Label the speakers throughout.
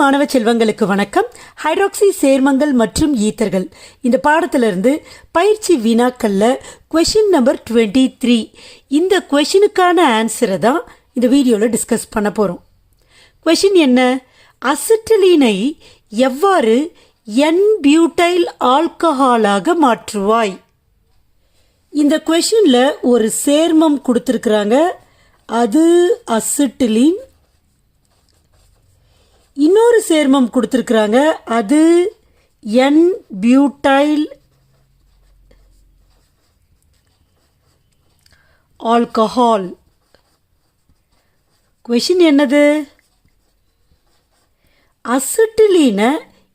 Speaker 1: மாணவ செல்வங்களுக்கு வணக்கம். ஹைட்ராக்சி சேர்மங்கள் மற்றும் ஈத்தர்கள் இந்த பாடத்திலிருந்து பயிற்சி வினாக்கள்ல கொஷின் நம்பர் டுவெண்ட்டி த்ரீ இந்த கொஷினுக்கான ஆன்சரை தான் இந்த வீடியோவில் டிஸ்கஸ் பண்ண போகிறோம் கொஷின் என்ன? அசிட்டலீனை எவ்வாறு என் பியூட்டைல் ஆல்கஹாலாக மாற்றுவாய்? இந்த கொஷினில் ஒரு சேர்மம் கொடுத்துருக்குறாங்க. அது அசிட்டிலின் இன்னொரு சேர்மம் கொடுத்துருக்குறாங்க. அது என் பியூட்டைல் ஆல்கஹால் கொஷின் என்னது? அசிட்டிலீனை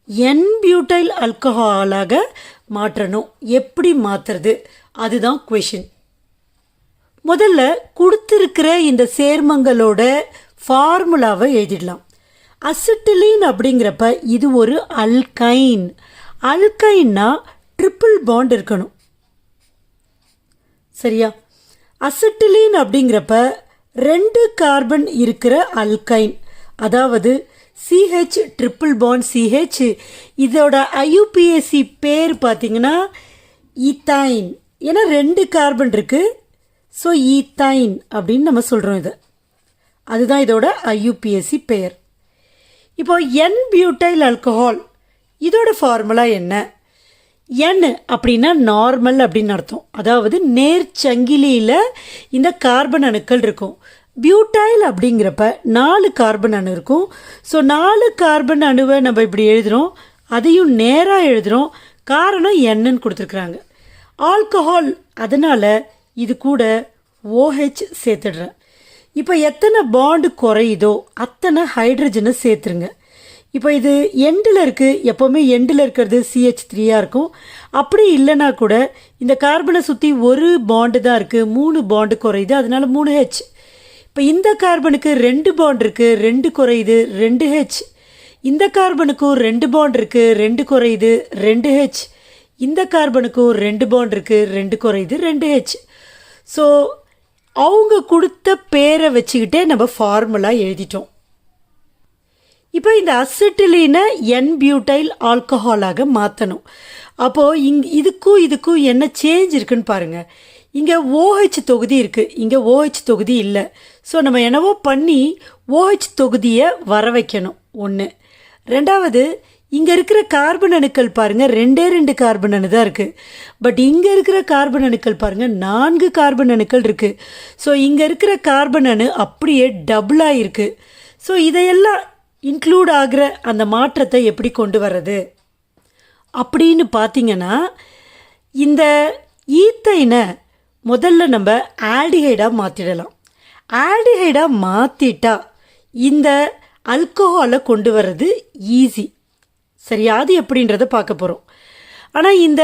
Speaker 1: என் பியூட்டைல் ஆல்கஹாலாக மாற்றணும். எப்படி மாற்றுறது அதுதான் கொஷின் முதல்ல கொடுத்துருக்கிற இந்த சேர்மங்களோட ஃபார்முலாவை எழுதிடலாம். அசிட்டிலீன் அப்படிங்கிறப்ப இது ஒரு அல்கைன். அல்கைன்னா ட்ரிபிள் பாண்ட் இருக்கணும். சரியா? அசிட்டிலீன் அப்படிங்கிறப்ப ரெண்டு கார்பன் இருக்கிற அல்கைன். அதாவது சிஹெச் ட்ரிபிள் பாண்ட் சிஹெச் இதோட ஐயுபிஎஸ்சி பேர் பார்த்தீங்கன்னா ஈத்தைன். ஏன்னா ரெண்டு கார்பன் இருக்குது ஸோ ஈத்தைன் அப்படின்னு நம்ம சொல்கிறோம் இதை. அதுதான் இதோட I U P A C பெயர் இப்போ என் பியூட்டைல் ஆல்கஹால் இதோட ஃபார்முலா என்ன? என் அப்படின்னா நார்மல் அப்படின்னு அர்த்தம். அதாவது நேர்ச்சங்கிலியில் இந்த கார்பன் அணுக்கள் இருக்கும். பியூட்டைல் அப்படிங்கிறப்ப நாலு கார்பன் அணு இருக்கும். ஸோ நாலு கார்பன் அணுவை நம்ம இப்படி எழுதுகிறோம் அதையும் நேராக எழுதுகிறோம் காரணம் என்னன்னு கொடுத்துருக்குறாங்க. ஆல்கஹால் அதனால் இது கூட ஓஹெச் சேர்த்துடுறேன். இப்போ எத்தனை பாண்டு குறையுதோ அத்தனை ஹைட்ரஜனை சேர்த்துருங்க. இப்போ இது எண்டில் இருக்குது எப்போவுமே எண்டில் இருக்கிறது சிஹெச் த்ரீயாக இருக்கும். அப்படி இல்லைனா கூட இந்த கார்பனை சுற்றி ஒரு பாண்டு தான் இருக்குது மூணு பாண்டு குறையுது அதனால மூணு ஹெச் இப்போ இந்த கார்பனுக்கு ரெண்டு பாண்ட் இருக்குது ரெண்டு குறையுது ரெண்டு ஹெச் இந்த கார்பனுக்கும் ரெண்டு பாண்ட் இருக்குது ரெண்டு குறையுது ரெண்டு ஹெச் இந்த கார்பனுக்கும் ரெண்டு பாண்ட் இருக்குது ரெண்டு குறையுது ரெண்டு ஹெச் ஸோ அவங்க கொடுத்த பேரை வச்சுக்கிட்டே நம்ம ஃபார்முலா எழுதிட்டோம். இப்போ இந்த அசிட்டிலினை என் பியூட்டைல் ஆல்கஹாலாக மாற்றணும் அப்போது இங் இதுக்கும் இதுக்கும் என்ன சேஞ்ச் இருக்குன்னு பாருங்கள் இங்கே ஓஹெச் தொகுதி இருக்குது இங்கே ஓஹெச் தொகுதி இல்லை. ஸோ நம்ம என்னவோ பண்ணி ஓஹெச் தொகுதியை வர வைக்கணும். ஒன்று ரெண்டாவது இங்கே இருக்கிற கார்பன் அணுக்கள் பாருங்கள் ரெண்டே ரெண்டு கார்பன் அணு தான் இருக்குது பட் இங்கே இருக்கிற கார்பன் அணுக்கள் பாருங்கள் நான்கு கார்பன் அணுக்கள் இருக்குது ஸோ இங்கே இருக்கிற கார்பன் அணு அப்படியே டபுளாக இருக்குது ஸோ இதையெல்லாம் இன்க்ளூட் ஆகிற அந்த மாற்றத்தை எப்படி கொண்டு வர்றது? அப்படின்னு பார்த்தீங்கன்னா இந்த ஈத்தைனை முதல்ல நம்ம ஆல்டிஹைடாக மாற்றிடலாம் ஆல்டிஹைடாக மாற்றிட்டா இந்த அல்கோஹாலை கொண்டு வர்றது ஈஸி சரியா அது எப்படின்றத பார்க்க போகிறோம் ஆனால் இந்த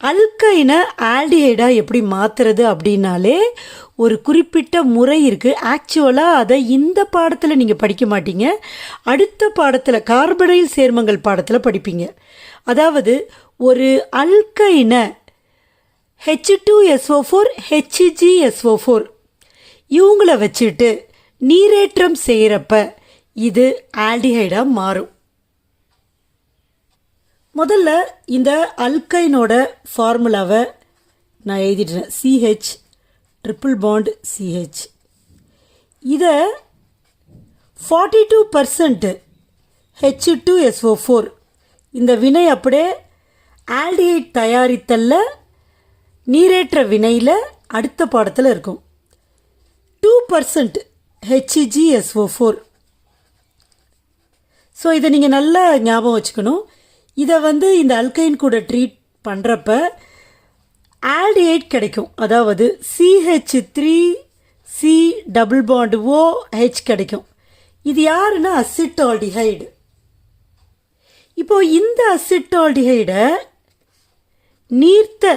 Speaker 1: அல்கைனை ஆல்டிஹைடாக எப்படி மாற்றுறது அப்படின்னாலே ஒரு குறிப்பிட்ட முறை இருக்குது ஆக்சுவலாக அதை இந்த பாடத்தில் நீங்கள் படிக்க மாட்டீங்க. அடுத்த பாடத்தில் கார்பனைல் சேர்மங்கள் பாடத்தில் படிப்பீங்க. அதாவது ஒரு அல்கைனை H two S O four H G S O four இவங்கள வச்சுட்டு நீரேற்றம் செய்கிறப்ப இது ஆல்டிஹைடாக மாறும். முதல்ல இந்த அல்கைனோட ஃபார்முலாவை நான் எழுதிடுறேன் C H triple bond C H இதை forty two percent H two S O four இந்த வினை அப்படியே ஆல்டிஹைட் தயாரித்தல்ல நீரேற்ற வினையில் அடுத்த பாடத்தில் இருக்கும். Two percent H G S O four so இதை நீங்கள் நல்லா ஞாபகம் வச்சுக்கணும். இதை வந்து இந்த அல்கைன் கூட ட்ரீட் பண்ணுறப்ப ஆல்டிஹைட் கிடைக்கும். அதாவது C H three C double bond O H கிடைக்கும். இது யாருன்னா அசிட்டால்டிஹைடு இப்போ இந்த அசிட்டால்டிஹைடை நீர்த்த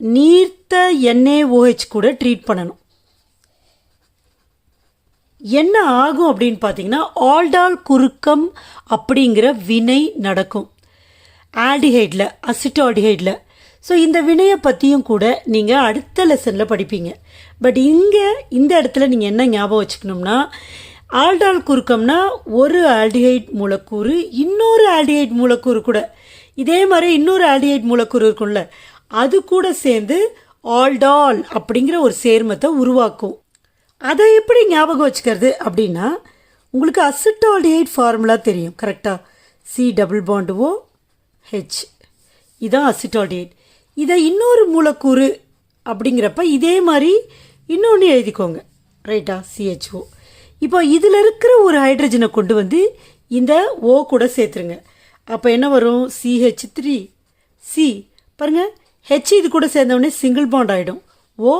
Speaker 1: நீர்த்த என்ஏஓஹெச் கூட ட்ரீட் பண்ணணும். என்ன ஆகும் அப்படின்னு பார்த்தீங்கன்னா ஆல்டால் குறுக்கம் அப்படிங்கிற வினை நடக்கும். ஆல்டிஹைடில் அசிட்டோடிஹைடில் ஸோ இந்த வினையை பற்றியும் கூட நீங்கள் அடுத்த லெசனில் படிப்பீங்க. பட் இங்கே இந்த இடத்துல நீங்கள் என்ன ஞாபகம் வச்சுக்கணும்னா ஆல்டால் குறுக்கம்னா ஒரு ஆல்டிஹைட் மூலக்கூறு இன்னொரு ஆல்டிஹைட் மூலக்கூறு கூட. இதே மாதிரி இன்னொரு ஆல்டிஹைட் மூலக்கூறு இருக்கும்ல அது கூட சேர்ந்து ஆல்டால் அப்படிங்கிற ஒரு சேர்மத்தை உருவாக்கும். அதை எப்படி ஞாபகம் வச்சுக்கிறது அப்படின்னா உங்களுக்கு அசிட்டால்டிஹைட் ஃபார்முலா தெரியும் கரெக்டாக C double bond O H இதான் அசிட்டால்டிஹைட் இதை இன்னொரு மூலக்கூறு அப்படிங்கிறப்ப இதே மாதிரி இன்னொன்று எழுதிக்கோங்க. ரைட்டா சிஹெச்ஓ இப்போ இதில் இருக்கிற ஒரு ஹைட்ரஜனை கொண்டு வந்து இந்த ஓ கூட சேர்த்துருங்க. அப்போ என்ன வரும்? சிஹெச் த்ரீ சி பாருங்க. ஹெச் இது கூட சேர்ந்தவுடனே சிங்கிள் பாண்ட் ஆகிடும் ஓ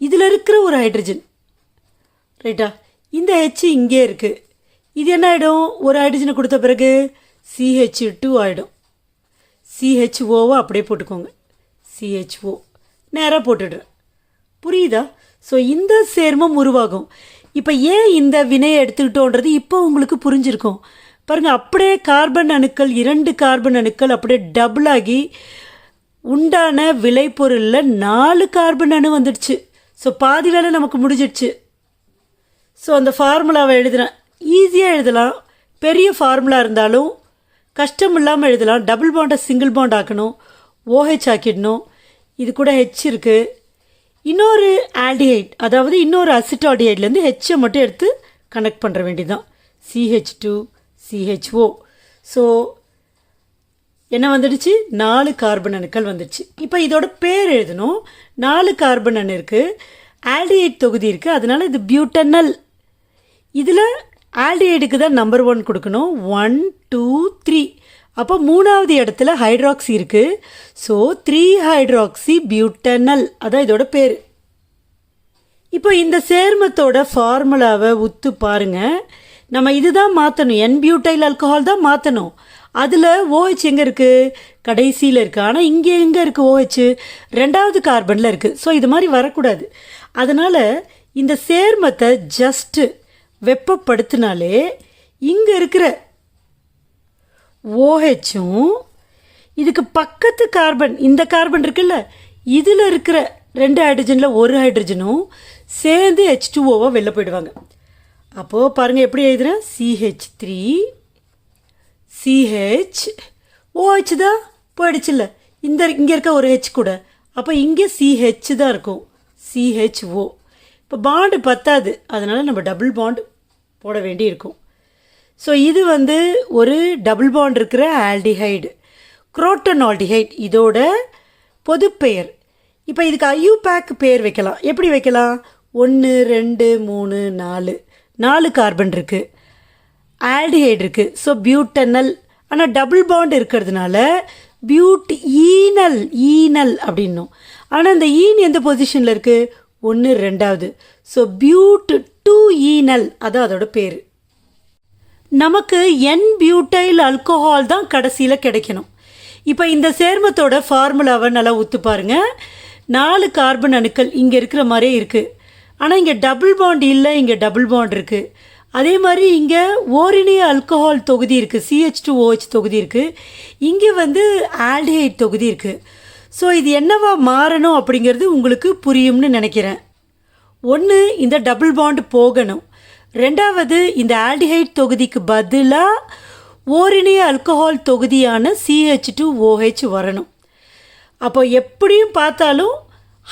Speaker 1: இதில் இருக்கிற ஒரு ஹைட்ரஜன் ரைட்டா இந்த ஹெச் இங்கே இருக்குது இது என்ன ஆகிடும் ஒரு ஹைட்ரஜனை கொடுத்த பிறகு சிஹெச் டூ ஆகிடும் சிஹெச்ஓவை அப்படியே போட்டுக்கோங்க. சிஹெச்ஓ நேராக போட்டுடுறேன். புரியுதா? ஸோ இந்த சேர்மம் உருவாகும். இப்போ ஏன் இந்த வினையை எடுத்துக்கிட்டோன்றது இப்போ உங்களுக்கு புரிஞ்சிருக்கும். பாருங்கள் அப்படியே கார்பன் அணுக்கள் இரண்டு கார்பன் அணுக்கள் அப்படியே டபுள் ஆகி உண்டான விளைபொருளில் நாலு கார்பன் அணு வந்துடுச்சு. ஸோ பாதி வேலை நமக்கு முடிஞ்சிடுச்சு. ஸோ அந்த ஃபார்முலாவை எழுதுகிறேன் ஈஸியாக எழுதலாம். பெரிய ஃபார்முலா இருந்தாலும் கஷ்டம் இல்லாமல் எழுதலாம். டபுள் பாண்டை சிங்கிள் பாண்ட் ஆக்கணும். ஓஹெச் ஆக்கிடணும். இது கூட ஹெச் இருக்குது இன்னொரு ஆல்டிஹைட் அதாவது இன்னொரு அசிட்டால்டிஹைட்லேருந்து ஹெச்சை மட்டும் எடுத்து கனெக்ட் பண்ணுற வேண்டியதுதான். சிஹெச் டூ சிஹெச்ஓ ஸோ என்ன வந்துடுச்சு? நாலு கார்பன் அணுக்கள் வந்துடுச்சு. இப்போ இதோட பேர் எழுதணும். நாலு கார்பன் அணு இருக்குது ஆல்டிஹைட் தொகுதி இருக்குது அதனால் இது பியூட்டனல் இதில் ஆல்டிஹைடுக்கு தான் நம்பர் ஒன் கொடுக்கணும். ஒன் டூ த்ரீ அப்போ மூணாவது இடத்துல ஹைட்ராக்சி இருக்குது ஸோ த்ரீ ஹைட்ராக்சி பியூட்டனல் அதான் இதோட பேர். இப்போ இந்த சேர்மத்தோட ஃபார்முலாவை உத்து பாருங்கள் நம்ம இதுதான் மாற்றணும் என் பியூட்டைல் ஆல்கஹால் தான் மாற்றணும் அதில் ஓஹெச் எங்கே இருக்குது கடைசியில் இருக்குது ஆனால் இங்கே எங்கே இருக்குது ஓஹெச் ரெண்டாவது கார்பனில் இருக்குது ஸோ இது மாதிரி வரக்கூடாது. அதனால் இந்த சேர்மத்தை ஜஸ்ட்டு வெப்பப்படுத்தினாலே இங்கே இருக்கிற ஓஹெச்சும் இதுக்கு பக்கத்து கார்பன் இந்த கார்பன் இருக்குல்ல இதில் இருக்கிற ரெண்டு ஹைட்ரஜனில் ஒரு ஹைட்ரஜனும் சேர்ந்து ஹெச் டூ ஓவாக வெளில போயிடுவாங்க. அப்போது பாருங்கள் எப்படி எழுதுகிறேன் சிஹெச் த்ரீ சிஹெச் ஓஹெச் தான் போயிடுச்சுல்ல. இந்த இங்கே இருக்க ஒரு ஹெச் கூட. அப்போ இங்கே சிஹெச் தான் இருக்கும். சிஹெச்ஓ இப்போ பாண்டு பத்தாது. அதனால் நம்ம டபுள் பாண்ட் போட வேண்டி இருக்கும் ஸோ இது வந்து ஒரு டபுள் பாண்ட் இருக்கிற ஆல்டிஹைடு குரோட்டன் ஆல்டிஹைட் இதோட பொதுப்பெயர். இப்போ இதுக்கு ஐயூபேக் பேர் வைக்கலாம். எப்படி வைக்கலாம்? ஒன்று ரெண்டு மூணு நாலு. நாலு கார்பன் இருக்குது ஆல்டிஹைட் இருக்குது ஸோ பியூட்டனல் ஆனால் டபுள் பாண்ட் இருக்கிறதுனால பியூட் ஈனல் ஈனல் அப்படின்னும். ஆனால் இந்த ஈன் எந்த பொசிஷனில் இருக்குது ஒன்று ரெண்டாவது. So but two enal. அது அதோட பேர். நமக்கு என் பியூட்டைல் அல்கோஹால் தான் கடைசியில் கிடைக்கணும். இப்போ இந்த சேர்மத்தோட ஃபார்முலாவை நல்லா ஒத்து பாருங்க. நாலு கார்பன் அணுக்கள் இங்கே இருக்கிற மாதிரியே இருக்குது ஆனால் இங்கே டபுள் பாண்ட் இல்லை இங்கே டபுள் பாண்ட் இருக்குது அதே மாதிரி இங்கே ஓரினிய ஆல்கஹால் தொகுதி இருக்குது சிஹெச் டூ ஓஹெச் தொகுதி இருக்குது இங்கே வந்து ஆல்டிஹைட் தொகுதி இருக்குது ஸோ இது என்னவா மாறணும் அப்படிங்கிறது உங்களுக்கு புரியும்னு நினைக்கிறேன். ஒன்று இந்த டபுள் பாண்ட் போகணும். ரெண்டாவது இந்த ஆல்டிஹைட் தொகுதிக்கு பதிலாக ஓரினிய ஆல்கஹால் தொகுதியான சிஹெச் டூ ஓஹெச் வரணும். அப்போ எப்படியும் பார்த்தாலும்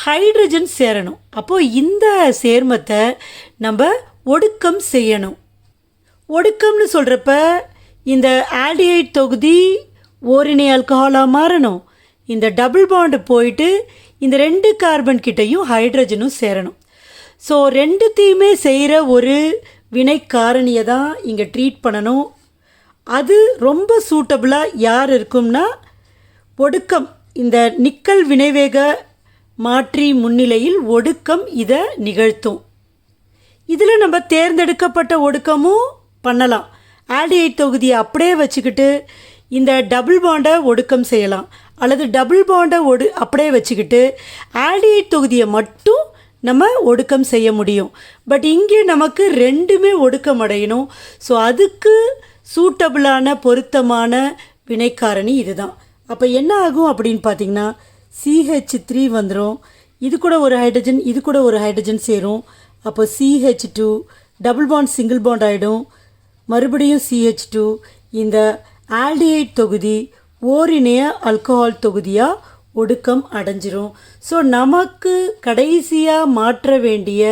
Speaker 1: ஹைட்ரஜன் சேரணும். அப்போது இந்த சேர்மத்தை நம்ம ஒடுக்கம் செய்யணும். ஒடுக்கம்னு சொல்கிறப்ப இந்த ஆல்டிஹைட் தொகுதி ஓரினை ஆல்கஹாலாக மாறணும். இந்த டபுள் பாண்டு போயிட்டு இந்த ரெண்டு கார்பன் கிட்டேயும் ஹைட்ரஜனும் சேரணும். ஸோ ரெண்டுத்தையுமே செய்கிற ஒரு வினைக்காரணியை தான் இங்கே ட்ரீட் பண்ணணும். அது ரொம்ப சூட்டபுளாக யார் இருக்கும்னா ஒடுக்கம். இந்த நிக்கல் வினைவேக மாற்றி முன்னிலையில் ஒடுக்கம் இதை நிகழ்த்தும். இதில் நம்ம தேர்ந்தெடுக்கப்பட்ட ஒடுக்கமும் பண்ணலாம். ஆடிஐட் தொகுதியை அப்படியே வச்சுக்கிட்டு இந்த டபுள் பாண்டை ஒடுக்கம் செய்யலாம். அல்லது டபுள் பாண்டை ஒடு அப்படியே வச்சுக்கிட்டு ஆடிஐட் தொகுதியை மட்டும் நம்ம ஒடுக்கம் செய்ய முடியும். பட் இங்கே நமக்கு ரெண்டுமே ஒடுக்கம் அடையணும். ஸோ அதுக்கு சூட்டபிளான பொருத்தமான வினைக்காரணி இதுதான். அப்போ என்ன ஆகும் அப்படின்னு பார்த்தீங்கன்னா சிஹெச் த்ரீ வந்துடும் இது கூட ஒரு ஹைட்ரஜன் இது கூட ஒரு ஹைட்ரஜன் சேரும். அப்போ CH two double bond single bond ஆகிடும் மறுபடியும் சிஹெச் டூ இந்த ஆல்டிஹைட் தொகுதி ஓரிணைய ஆல்கஹால் தொகுதியாக ஒடுக்கம் அடைஞ்சிரும். ஸோ நமக்கு கடைசியாக மாற்ற வேண்டிய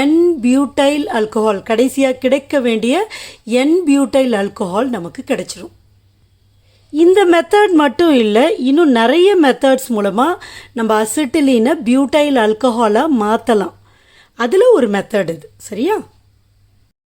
Speaker 1: என் பியூட்டைல் ஆல்கஹால் கடைசியாக கிடைக்க வேண்டிய என் பியூட்டைல் ஆல்கஹால் நமக்கு கிடைச்சிரும். இந்த மெத்தட் மட்டும் இல்லை இன்னும் நிறைய மெத்தட்ஸ் மூலமாக நம்ம அசிட்டிலினை பியூட்டைல் ஆல்கஹாலாக மாற்றலாம் அதில் ஒரு மெத்தட் இது சரியா?